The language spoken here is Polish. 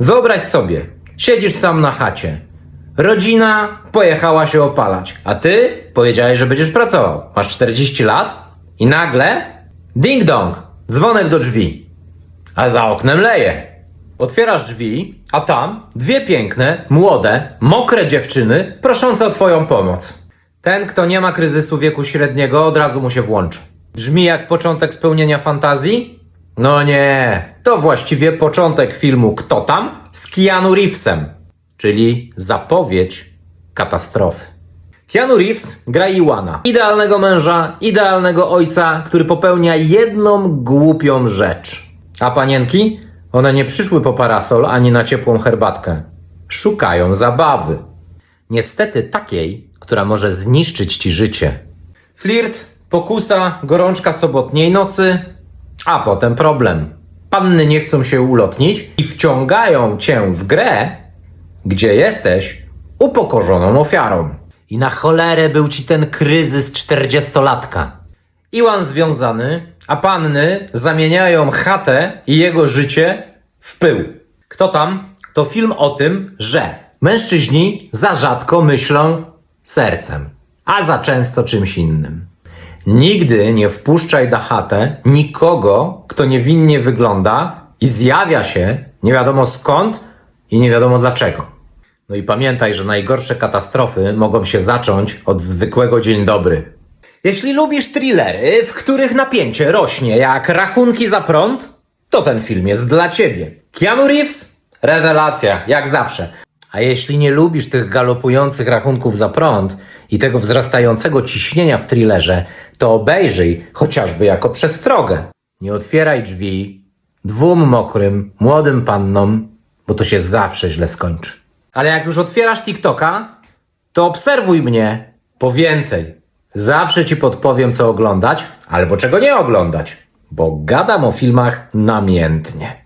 Wyobraź sobie, siedzisz sam na chacie. Rodzina pojechała się opalać, a ty powiedziałeś, że będziesz pracował. Masz 40 lat i nagle ding dong, dzwonek do drzwi. A za oknem leje. Otwierasz drzwi, a tam dwie piękne, młode, mokre dziewczyny proszące o twoją pomoc. Ten, kto nie ma kryzysu wieku średniego, od razu mu się włączy. Brzmi jak początek spełnienia fantazji? No nie, to właściwie początek filmu Kto tam? z Keanu Reevesem, czyli zapowiedź katastrofy. Keanu Reeves gra Iwana, idealnego męża, idealnego ojca, który popełnia jedną głupią rzecz. A panienki? One nie przyszły po parasol ani na ciepłą herbatkę. Szukają zabawy. Niestety takiej, która może zniszczyć ci życie. Flirt, pokusa, gorączka sobotniej nocy, a potem problem. Panny nie chcą się ulotnić i wciągają cię w grę, gdzie jesteś upokorzoną ofiarą. I na cholerę był ci ten kryzys czterdziestolatka. Iwan związany, a panny zamieniają chatę i jego życie w pył. Kto tam? To film o tym, że mężczyźni za rzadko myślą sercem, a za często czymś innym. Nigdy nie wpuszczaj na chatę nikogo, kto niewinnie wygląda i zjawia się nie wiadomo skąd i nie wiadomo dlaczego. No i pamiętaj, że najgorsze katastrofy mogą się zacząć od zwykłego dzień dobry. Jeśli lubisz thrillery, w których napięcie rośnie jak rachunki za prąd, to ten film jest dla ciebie. Keanu Reeves? Rewelacja, jak zawsze. A jeśli nie lubisz tych galopujących rachunków za prąd i tego wzrastającego ciśnienia w thrillerze, to obejrzyj chociażby jako przestrogę. Nie otwieraj drzwi dwóm mokrym, młodym pannom, bo to się zawsze źle skończy. Ale jak już otwierasz TikToka, to obserwuj mnie po więcej. Zawsze ci podpowiem, co oglądać albo czego nie oglądać, bo gadam o filmach namiętnie.